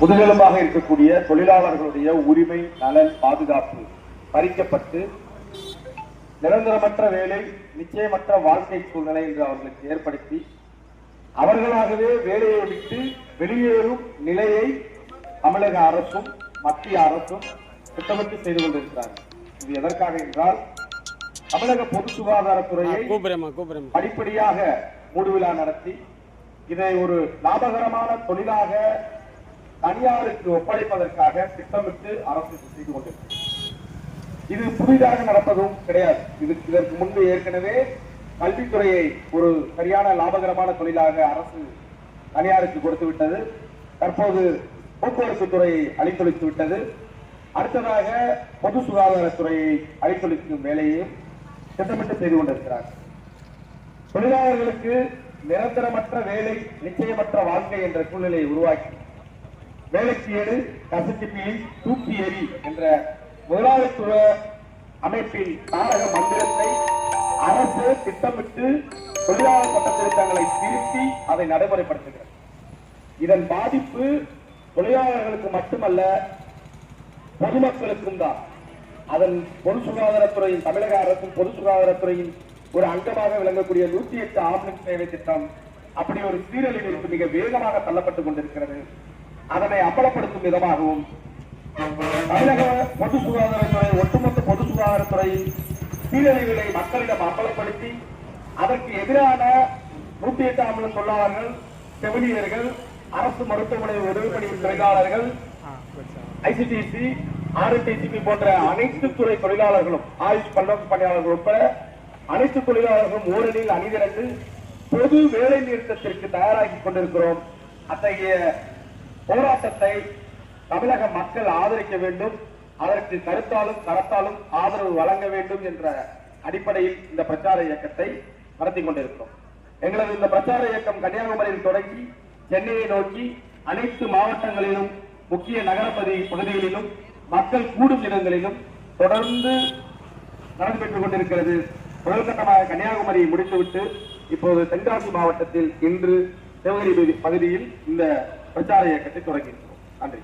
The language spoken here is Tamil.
முதுகெலும்பாக இருக்கக்கூடிய தொழிலாளர்களுடைய உரிமை நலன் பாதுகாப்பு பறிக்கப்பட்டு நிரந்தரமற்ற வேலை நிச்சயமற்ற வாழ்க்கை சூழ்நிலை என்று அவர்களுக்கு ஏற்படுத்தி அவர்களாகவே வேலையை விட்டு வெளியேறும் நிலையை தமிழக அரசும் மத்திய அரசும் திட்டமிட்டு செய்து கொண்டிருக்கிறார்கள். இது எதற்காக என்றால் தமிழக பொது சுகாதாரத்துறையை படிப்படியாக மூடுவிழா நடத்தி இதை ஒரு லாபகரமான தொழிலாக தனியாருக்கு ஒப்படைப்பதற்காக திட்டமிட்டு அரசு செய்து கொண்டிருக்கிறது. இது புதிதாக நடப்பதும் கிடையாது. இது இதற்கு முன்பு ஏற்கனவே கல்வித்துறையை ஒரு சரியான லாபகரமான தொழிலாக அரசு தனியாருக்கு கொடுத்து விட்டது. தற்போது போக்குவரத்து துறையை அழித்தொழித்து விட்டது. அடுத்ததாக பொது சுகாதாரத்துறையை அழித்தொழிக்கும் வேலையையும் திட்டமிட்டு செய்து கொண்டிருக்கிறார் தொழிலாளர்களுக்கு நிரந்தரமற்ற வேலை நிச்சயமற்ற வாழ்க்கை என்ற சூழ்நிலையை உருவாக்கி வேலைக்கு ஏடு கசக்கிப்பியை தூக்கி எறி என்ற முதலாளித்துவ அமைப்பின் நாடக மந்திரத்தை அரசு திட்டமிட்டு தொழிலாளர் சட்ட திருத்தங்களை திருத்தி அதை நடைமுறைப்படுத்துகிறது. இதன் பாதிப்பு தொழிலாளர்களுக்கு மட்டுமல்ல பொதுமக்களுக்கும் தான். அதன் பொது சுகாதாரத்துறையின் தமிழக அரசும் பொது சுகாதாரத்துறையின் ஒரு அங்கமாக விளங்கக்கூடிய நூற்றி எட்டு ஆம்புலன்ஸ் சேவை திட்டம் அப்படி ஒரு சீரழிவிற்கு மிக வேகமாக தள்ளப்பட்டுக் கொண்டிருக்கிறது. அதனை அம்பலப்படுத்தும் விதமாகவும் தமிழக பொது சுகாதாரத்துறை ஒட்டுமொத்த பொது சுகாதாரத்துறை சீரழிவுகளை மக்களிடம் அம்பலப்படுத்தி அதற்கு எதிரான நூற்றி எட்டு ஆம்புலன்ஸ் தொழிலாளர்கள் செவிலியர்கள் அரசு மருத்துவமனை உதவி தொழிலாளர்கள் ஐசிடிசி ஆர்டிசிபி போன்ற அனைத்து துறை தொழிலாளர்களும் ஆயுஷ் பல்லவ பணியாளர்கள் உட்பட அனைத்து தொழிலாளர்களும் ஓரணியில் அணிதிரண்டு பொது வேலை நிறுத்தத்திற்கு தயாராகி கொண்டிருக்கிறோம். அத்தகைய போராட்டத்தை தமிழக மக்கள் ஆதரிக்க வேண்டும். அதற்கு கருத்தாலும் கரத்தாலும் ஆதரவு வழங்க வேண்டும் என்ற அடிப்படையில் இந்த பிரச்சார இயக்கத்தை நடத்தி கொண்டிருக்கிறோம். எங்களது இந்த பிரச்சார இயக்கம் கன்னியாகுமரியில் தொடங்கி சென்னையை நோக்கி அனைத்து மாவட்டங்களிலும் முக்கிய நகரப்பதி பகுதிகளிலும் மக்கள் கூடும் இடங்களிலும் தொடர்ந்து நடைபெற்றுக் கொண்டிருக்கிறது. முதல்கட்டமாக கன்னியாகுமரியை முடித்துவிட்டு இப்போது தென்காசி மாவட்டத்தில் இன்று சிவகிரி பகுதியில் இந்த பிரச்சார இயக்கத்தை தொடங்கியிருக்கிறோம். நன்றி.